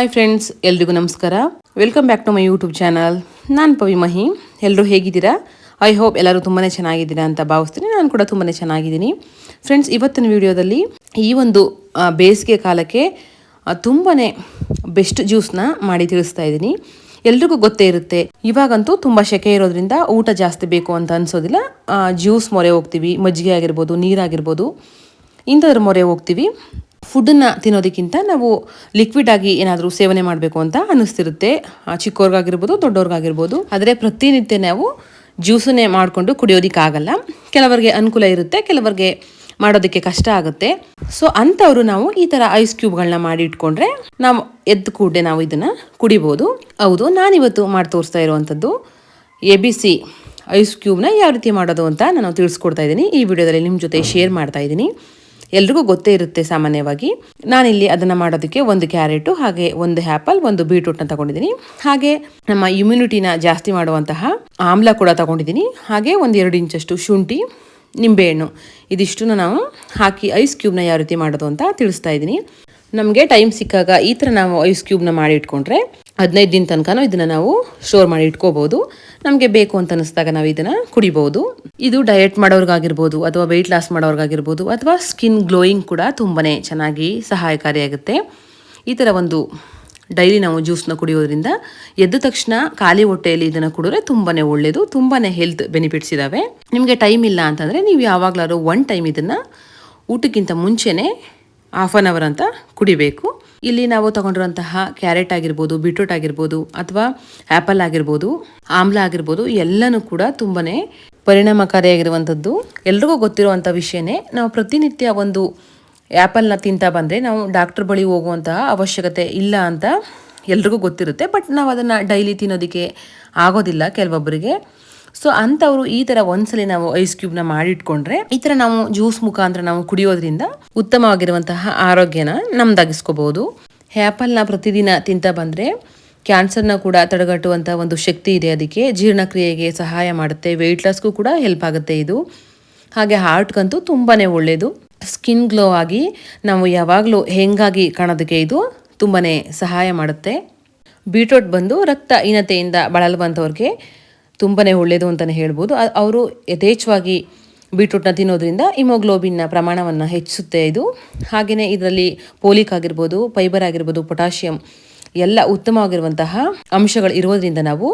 Hi friends ಎಲ್ರಿಗೂ ನಮಸ್ಕಾರ. Welcome back to my YouTube channel ನಾನು ಪವಿ ಮಹಿ. ಎಲ್ಲರೂ ಹೇಗಿದ್ದೀರಾ? ಐ ಹೋಪ್ ಎಲ್ಲರೂ ತುಂಬಾ ಚೆನ್ನಾಗಿದ್ದೀರಾ ಅಂತ ಭಾವಿಸ್ತೀನಿ. ನಾನು ಕೂಡ ತುಂಬಾ ಚೆನ್ನಾಗಿದ್ದೀನಿ. ಫ್ರೆಂಡ್ಸ್ ಇವತ್ತಿನ ವಿಡಿಯೋದಲ್ಲಿ ಈ ಒಂದು ಬೇಸಿಗೆ ಕಾಲಕ್ಕೆ ತುಂಬಾ ಬೆಸ್ಟ್ ಜ್ಯೂಸ್ನ ಮಾಡಿ ತಿಳಿಸ್ತಾ ಇದ್ದೀನಿ. ಎಲ್ರಿಗೂ ಗೊತ್ತೇ ಇರುತ್ತೆ. ಇವಾಗಂತೂ ತುಂಬ ಶೆಕೆ ಇರೋದ್ರಿಂದ ಊಟ ಜಾಸ್ತಿ ಬೇಕು ಅಂತ ಅನಿಸೋದಿಲ್ಲ. ಜ್ಯೂಸ್ ಮೊರೆ ಹೋಗ್ತೀವಿ. ಮಜ್ಜಿಗೆ ಆಗಿರ್ಬೋದು, ನೀರಾಗಿರ್ಬೋದು. ಇಂಥದ್ರ ಮೊರೆ ಹೋಗ್ತೀವಿ. ಫುಡ್ಡನ್ನು ತಿನ್ನೋದಕ್ಕಿಂತ ನಾವು ಲಿಕ್ವಿಡ್ ಆಗಿ ಏನಾದರೂ ಸೇವನೆ ಮಾಡಬೇಕು ಅಂತ ಅನ್ನಿಸ್ತಿರುತ್ತೆ. ಚಿಕ್ಕವ್ರಿಗಾಗಿರ್ಬೋದು ದೊಡ್ಡವ್ರಿಗಾಗಿರ್ಬೋದು ಆದರೆ ಪ್ರತಿನಿತ್ಯ ನಾವು ಜ್ಯೂಸನ್ನೇ ಮಾಡಿಕೊಂಡು ಕುಡಿಯೋದಕ್ಕಾಗಲ್ಲ. ಕೆಲವರಿಗೆ ಅನುಕೂಲ ಇರುತ್ತೆ, ಕೆಲವರಿಗೆ ಮಾಡೋದಕ್ಕೆ ಕಷ್ಟ ಆಗುತ್ತೆ. ಸೊ ಅಂಥವ್ರು ನಾವು ಈ ಥರ ಐಸ್ ಕ್ಯೂಬ್ಗಳನ್ನ ಮಾಡಿ ಇಟ್ಕೊಂಡ್ರೆ ನಾವು ಎದ್ದು ಕೂಡಲೇ ನಾವು ಇದನ್ನು ಕುಡಿಬೋದು. ಹೌದು, ನಾನಿವತ್ತು ಮಾಡಿ ತೋರಿಸ್ತಾ ಇರುವಂಥದ್ದು ಎ ಬಿ ಸಿ ಐಸ್ ಕ್ಯೂಬ್ನ ಯಾವ ರೀತಿ ಮಾಡೋದು ಅಂತ ನಾನು ತಿಳಿಸ್ಕೊಡ್ತಾ ಇದ್ದೀನಿ. ಈ ವಿಡಿಯೋದಲ್ಲಿ ನಿಮ್ಮ ಜೊತೆ ಶೇರ್ ಮಾಡ್ತಾ ಇದ್ದೀನಿ. ಎಲ್ರಿಗೂ ಗೊತ್ತೇ ಇರುತ್ತೆ ಸಾಮಾನ್ಯವಾಗಿ. ನಾನಿಲ್ಲಿ ಅದನ್ನು ಮಾಡೋದಕ್ಕೆ ಒಂದು ಕ್ಯಾರೆಟು, ಹಾಗೆ ಒಂದು ಆ್ಯಪಲ್ ಒಂದು ಬೀಟ್ರೂಟ್ನ ತಗೊಂಡಿದ್ದೀನಿ. ಹಾಗೆ ನಮ್ಮ ಇಮ್ಯುನಿಟಿನ ಜಾಸ್ತಿ ಮಾಡುವಂತಹ ಆಮ್ಲ ಕೂಡ ತಗೊಂಡಿದ್ದೀನಿ. ಹಾಗೆ ಒಂದು ಎರಡು ಇಂಚಷ್ಟು ಶುಂಠಿ, ನಿಂಬೆಹಣ್ಣು. ಇದಿಷ್ಟನ್ನು ನಾವು ಹಾಕಿ ಐಸ್ ಕ್ಯೂಬ್ನ ಯಾವ ರೀತಿ ಮಾಡೋದು ಅಂತ ತಿಳಿಸ್ತಾ ಇದ್ದೀನಿ. ನಮಗೆ ಟೈಮ್ ಸಿಕ್ಕಾಗ ಈ ಥರ ನಾವು ಐಸ್ ಕ್ಯೂಬ್ನ ಮಾಡಿ ಇಟ್ಕೊಂಡ್ರೆ ಹದಿನೈದು ದಿನ ತನಕನೂ ಇದನ್ನು ನಾವು ಸ್ಟೋರ್ ಮಾಡಿ ಇಟ್ಕೋಬೋದು. ನಮಗೆ ಬೇಕು ಅಂತ ಅನಿಸ್ದಾಗ ನಾವು ಇದನ್ನು ಕುಡಿಬೋದು. ಇದು ಡಯಟ್ ಮಾಡೋರ್ಗಾಗಿರ್ಬೋದು ಅಥವಾ ವೆಯ್ಟ್ ಲಾಸ್ ಮಾಡೋರ್ಗಾಗಿರ್ಬೋದು ಅಥವಾ ಸ್ಕಿನ್ ಗ್ಲೋಯಿಂಗ್ ಕೂಡ ತುಂಬಾ ಚೆನ್ನಾಗಿ ಸಹಾಯಕಾರಿಯಾಗುತ್ತೆ. ಈ ಥರ ಒಂದು ಡೈಲಿ ನಾವು ಜ್ಯೂಸ್ನ ಕುಡಿಯೋದ್ರಿಂದ ಎದ್ದ ತಕ್ಷಣ ಖಾಲಿ ಹೊಟ್ಟೆಯಲ್ಲಿ ಇದನ್ನು ಕುಡಿದ್ರೆ ತುಂಬಾ ಒಳ್ಳೆಯದು ತುಂಬಾ ಹೆಲ್ತ್ ಬೆನಿಫಿಟ್ಸ್ ಇದ್ದಾವೆ ನಿಮಗೆ ಟೈಮ್ ಇಲ್ಲ ಅಂತಂದರೆ ನೀವು ಯಾವಾಗಲಾದ್ರೂ ಒನ್ ಟೈಮ್ ಇದನ್ನು ಊಟಕ್ಕಿಂತ ಮುಂಚೆನೆ ಹಾಫ್ ಆನ್ ಅವರ್ ಅಂತ ಕುಡಿಬೇಕು. ಇಲ್ಲಿ ನಾವು ತಗೊಂಡಿರುವಂತಹ ಕ್ಯಾರೆಟ್ ಆಗಿರ್ಬೋದು, ಬೀಟ್ರೂಟ್ ಆಗಿರ್ಬೋದು ಅಥವಾ ಆ್ಯಪಲ್ ಆಗಿರ್ಬೋದು, ಆಮ್ಲ ಆಗಿರ್ಬೋದು, ಎಲ್ಲನೂ ಕೂಡ ತುಂಬಾ ಪರಿಣಾಮಕಾರಿಯಾಗಿರುವಂಥದ್ದು. ಎಲ್ರಿಗೂ ಗೊತ್ತಿರುವಂಥ ವಿಷಯನೇ, ನಾವು ಪ್ರತಿನಿತ್ಯ ಒಂದು ಆ್ಯಪಲ್ನ ತಿಂತಾ ಬಂದರೆ ನಾವು ಡಾಕ್ಟರ್ ಬಳಿ ಹೋಗುವಂತಹ ಅವಶ್ಯಕತೆ ಇಲ್ಲ ಅಂತ ಎಲ್ರಿಗೂ ಗೊತ್ತಿರುತ್ತೆ. ಬಟ್ ನಾವು ಅದನ್ನು ಡೈಲಿ ತಿನ್ನೋದಕ್ಕೆ ಆಗೋದಿಲ್ಲ ಕೆಲವೊಬ್ಬರಿಗೆ. ಸೊ ಅಂಥವ್ರು ಈ ಥರ ಒಂದ್ಸಲಿ ನಾವು ಐಸ್ ಕ್ಯೂಬ್ನ ಮಾಡಿಟ್ಕೊಂಡ್ರೆ, ಈ ಥರ ನಾವು ಜ್ಯೂಸ್ ಮುಖಾಂತರ ನಾವು ಕುಡಿಯೋದ್ರಿಂದ ಉತ್ತಮವಾಗಿರುವಂತಹ ಆರೋಗ್ಯನ ನಮ್ದಾಗಿಸ್ಕೋಬಹುದು ನ ಪ್ರತಿದಿನ ತಿಂತ ಬಂದರೆ ಕ್ಯಾನ್ಸರ್ನ ಕೂಡ ತಡೆಗಟ್ಟುವಂಥ ಒಂದು ಶಕ್ತಿ ಇದೆ ಅದಕ್ಕೆ. ಜೀರ್ಣಕ್ರಿಯೆಗೆ ಸಹಾಯ ಮಾಡುತ್ತೆ. ವೆಯ್ಟ್ ಲಾಸ್ಗೂ ಕೂಡ ಹೆಲ್ಪ್ ಆಗುತ್ತೆ ಇದು. ಹಾಗೆ ಹಾರ್ಟ್ಗಂತೂ ತುಂಬಾ ಒಳ್ಳೆಯದು ಸ್ಕಿನ್ ಗ್ಲೋ ಆಗಿ ನಾವು ಯಾವಾಗಲೂ ಹೆಂಗಾಗಿ ಕಾಣೋದಕ್ಕೆ ಇದು ತುಂಬಾ ಸಹಾಯ ಮಾಡುತ್ತೆ. ಬೀಟ್ರೋಟ್ ಬಂದು ರಕ್ತ ಹೀನತೆಯಿಂದ ಬಳಲುವಂಥವ್ರಿಗೆ ತುಂಬಾ ಒಳ್ಳೆಯದು ಅಂತಲೇ ಹೇಳ್ಬೋದು. ಅವರು ಯಥೇಚ್ಛವಾಗಿ ಬೀಟ್ರೂಟ್ನ ತಿನ್ನೋದ್ರಿಂದ ಇಮೋಗ್ಲೋಬಿನ್ನ ಪ್ರಮಾಣವನ್ನು ಹೆಚ್ಚಿಸುತ್ತೆ ಇದು. ಹಾಗೆಯೇ ಇದರಲ್ಲಿ ಪೋಲಿಕ್ ಆಗಿರ್ಬೋದು, ಫೈಬರ್ ಆಗಿರ್ಬೋದು, ಪೊಟ್ಯಾಷಿಯಂ ಎಲ್ಲ ಉತ್ತಮವಾಗಿರುವಂತಹ ಅಂಶಗಳು ಇರೋದ್ರಿಂದ ನಾವು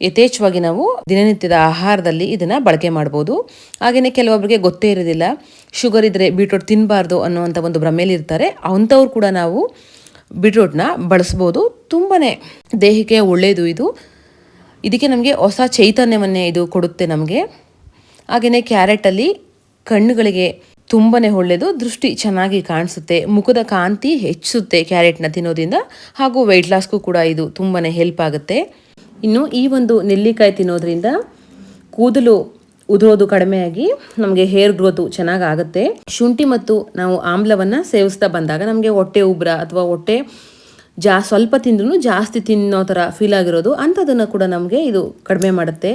ಯಥೇಚ್ಛವಾಗಿ ನಾವು ದಿನನಿತ್ಯದ ಆಹಾರದಲ್ಲಿ ಇದನ್ನು ಬಳಕೆ ಮಾಡ್ಬೋದು. ಹಾಗೆಯೇ ಕೆಲವೊಬ್ಬರಿಗೆ ಗೊತ್ತೇ ಇರೋದಿಲ್ಲ, ಶುಗರ್ ಇದ್ದರೆ ಬೀಟ್ರೂಟ್ ತಿನ್ನಬಾರ್ದು ಅನ್ನೋವಂಥ ಒಂದು ಭ್ರಮೆಯಲ್ಲಿ ಇರ್ತಾರೆ. ಅಂಥವ್ರು ಕೂಡ ನಾವು ಬೀಟ್ರೂಟ್ನ ಬಳಸ್ಬೋದು. ತುಂಬಾ ದೇಹಕ್ಕೆ ಒಳ್ಳೆಯದು ಇದು. ಇದಕ್ಕೆ ನಮಗೆ ಹೊಸ ಚೈತನ್ಯವನ್ನೇ ಇದು ಕೊಡುತ್ತೆ ನಮಗೆ. ಹಾಗೆಯೇ ಕ್ಯಾರೆಟಲ್ಲಿ ಕಣ್ಣುಗಳಿಗೆ ತುಂಬಾ ಒಳ್ಳೆಯದು ದೃಷ್ಟಿ ಚೆನ್ನಾಗಿ ಕಾಣಿಸುತ್ತೆ, ಮುಖದ ಕಾಂತಿ ಹೆಚ್ಚಿಸುತ್ತೆ ಕ್ಯಾರೆಟ್ನ ತಿನ್ನೋದ್ರಿಂದ, ಹಾಗೂ ವೆಯ್ಟ್ ಲಾಸ್ಗೂ ಕೂಡ ಇದು ತುಂಬಾ ಹೆಲ್ಪ್ ಆಗುತ್ತೆ. ಇನ್ನು ಈ ಒಂದು ನೆಲ್ಲಿಕಾಯಿ ತಿನ್ನೋದ್ರಿಂದ ಕೂದಲು ಉದುರೋದು ಕಡಿಮೆಯಾಗಿ ನಮಗೆ ಹೇರ್ ಗ್ರೋತು ಚೆನ್ನಾಗಿ ಆಗುತ್ತೆ. ಶುಂಠಿ ಮತ್ತು ನಾವು ಆಮ್ಲವನ್ನು ಸೇವಿಸ್ತಾ ಬಂದಾಗ ನಮಗೆ ಹೊಟ್ಟೆ ಉಬ್ರ ಅಥವಾ ಹೊಟ್ಟೆ ಜಾ ಸ್ವಲ್ಪ ತಿಂದ್ರೂ ಜಾಸ್ತಿ ತಿನ್ನೋ ಥರ ಫೀಲ್ ಆಗಿರೋದು. ಅಂಥದನ್ನು ಕೂಡ ನಮಗೆ ಇದು ಕಡಿಮೆ ಮಾಡುತ್ತೆ.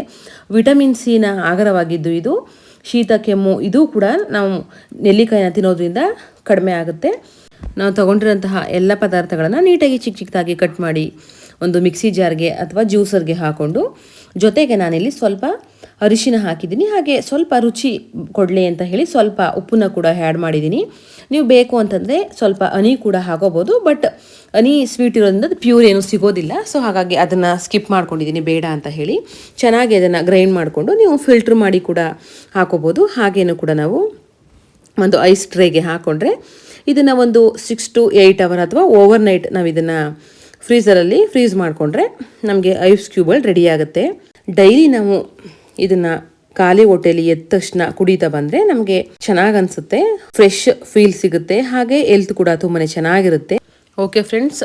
ವಿಟಮಿನ್ ಸಿನ ಆಗರವಾಗಿದ್ದು ಇದು. ಶೀತ, ಕೆಮ್ಮು ಇದು ಕೂಡ ನಾವು ನೆಲ್ಲಿಕಾಯಿನ ತಿನ್ನೋದ್ರಿಂದ ಕಡಿಮೆ ಆಗುತ್ತೆ. ನಾವು ತಗೊಂಡಿರೋಂತಹ ಎಲ್ಲ ಪದಾರ್ಥಗಳನ್ನು ನೀಟಾಗಿ ಚಿಕ್ಕ ಚಿಕ್ಕದಾಗಿ ಕಟ್ ಮಾಡಿ ಒಂದು ಮಿಕ್ಸಿ ಜಾರ್ಗೆ ಅಥವಾ ಜ್ಯೂಸರ್ಗೆ ಹಾಕ್ಕೊಂಡು ಜೊತೆಗೆ ನಾನಿಲ್ಲಿ ಸ್ವಲ್ಪ ಅರಿಶಿನ ಹಾಕಿದ್ದೀನಿ. ಹಾಗೆ ಸ್ವಲ್ಪ ರುಚಿ ಕೊಡಲಿ ಅಂತ ಹೇಳಿ ಸ್ವಲ್ಪ ಉಪ್ಪನ್ನ ಕೂಡ ಆ್ಯಡ್ ಮಾಡಿದ್ದೀನಿ. ನೀವು ಬೇಕು ಅಂತಂದರೆ ಸ್ವಲ್ಪ ಹನಿ ಕೂಡ ಹಾಕೋಬೋದು ಬಟ್ ಹನಿ ಸ್ವೀಟ್ ಇರೋದ್ರಿಂದ ಅದು ಪ್ಯೂರ್ ಏನು ಸಿಗೋದಿಲ್ಲ. ಸೊ ಹಾಗಾಗಿ ಅದನ್ನು ಸ್ಕಿಪ್ ಮಾಡ್ಕೊಂಡಿದ್ದೀನಿ, ಬೇಡ ಅಂತ ಹೇಳಿ. ಚೆನ್ನಾಗಿ ಅದನ್ನು ಗ್ರೈಂಡ್ ಮಾಡಿಕೊಂಡು ನೀವು ಫಿಲ್ಟ್ರ್ ಮಾಡಿ ಕೂಡ ಹಾಕೋಬೋದು. ಹಾಗೇನು ಕೂಡ ನಾವು ಒಂದು ಐಸ್ ಟ್ರೇಗೆ ಹಾಕ್ಕೊಂಡ್ರೆ ಇದನ್ನು ಒಂದು ಸಿಕ್ಸ್ ಟು ಏಯ್ಟ್ ಅವರ್ ಅಥವಾ ಓವರ್ ನೈಟ್ ನಾವು ಇದನ್ನು ಫ್ರೀಸರಲ್ಲಿ ಫ್ರೀಸ್ ಮಾಡಿಕೊಂಡ್ರೆ ನಮಗೆ ಐಸ್ ಕ್ಯೂಬಲ್ ರೆಡಿ ಆಗುತ್ತೆ. ಡೈಲಿ ನಾವು ಇದನ್ನು ಖಾಲಿ ಹೋಟೆಲಿ ಎದ್ದ ತಕ್ಷಣ ಕುಡಿತಾ ಬಂದರೆ ನಮಗೆ ಚೆನ್ನಾಗಿ ಅನಿಸುತ್ತೆ. ಫ್ರೆಶ್ ಫೀಲ್ ಸಿಗುತ್ತೆ. ಹಾಗೆ ಹೆಲ್ತ್ ಕೂಡ ತುಂಬಾನೇ ಚೆನ್ನಾಗಿರುತ್ತೆ. ಓಕೆ ಫ್ರೆಂಡ್ಸ್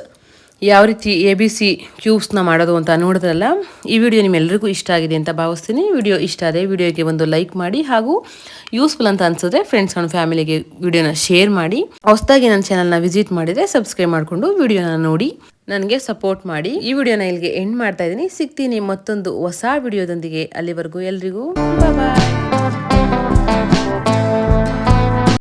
ಯಾವ ರೀತಿ ಎ ಬಿ ಸಿ ಕ್ಯೂಬ್ಸ್ನ ಮಾಡೋದು ಅಂತ ನೋಡಿದ್ರಲ್ಲ, ಈ ವಿಡಿಯೋ ನಿಮ್ಮೆಲ್ಲರಿಗೂ ಇಷ್ಟ ಆಗಿದೆ ಅಂತ ಭಾವಿಸ್ತೀನಿ. ವಿಡಿಯೋ ಇಷ್ಟ ಆದರೆ ವಿಡಿಯೋಗೆ ಒಂದು ಲೈಕ್ ಮಾಡಿ ಹಾಗೂ ಯೂಸ್ಫುಲ್ ಅಂತ ಅನಿಸಿದ್ರೆ ಫ್ರೆಂಡ್ಸ್ ಆ್ಯಂಡ್ ಫ್ಯಾಮಿಲಿಗೆ ವಿಡಿಯೋನ ಶೇರ್ ಮಾಡಿ. ಹೊಸದಾಗಿ ನನ್ನ ಚಾನಲ್ನ ವಿಸಿಟ್ ಮಾಡಿದರೆ ಸಬ್ಸ್ಕ್ರೈಬ್ ಮಾಡಿಕೊಂಡು ವಿಡಿಯೋನ ನೋಡಿ. ನನಗೆ ಸಪೋರ್ಟ್ ಮಾಡಿ. ಈ ವಿಡಿಯೋನ ಇಲ್ಲಿಗೆ ಎಂಡ್ ಮಾಡ್ತಾ ಇದ್ದೀನಿ. ಸಿಗ್ತೀನಿ ಮತ್ತೊಂದು ಹೊಸ ವಿಡಿಯೋದೊಂದಿಗೆ ಅಲ್ಲಿವರೆಗೂ ಎಲ್ರಿಗೂ ಬಾಯ್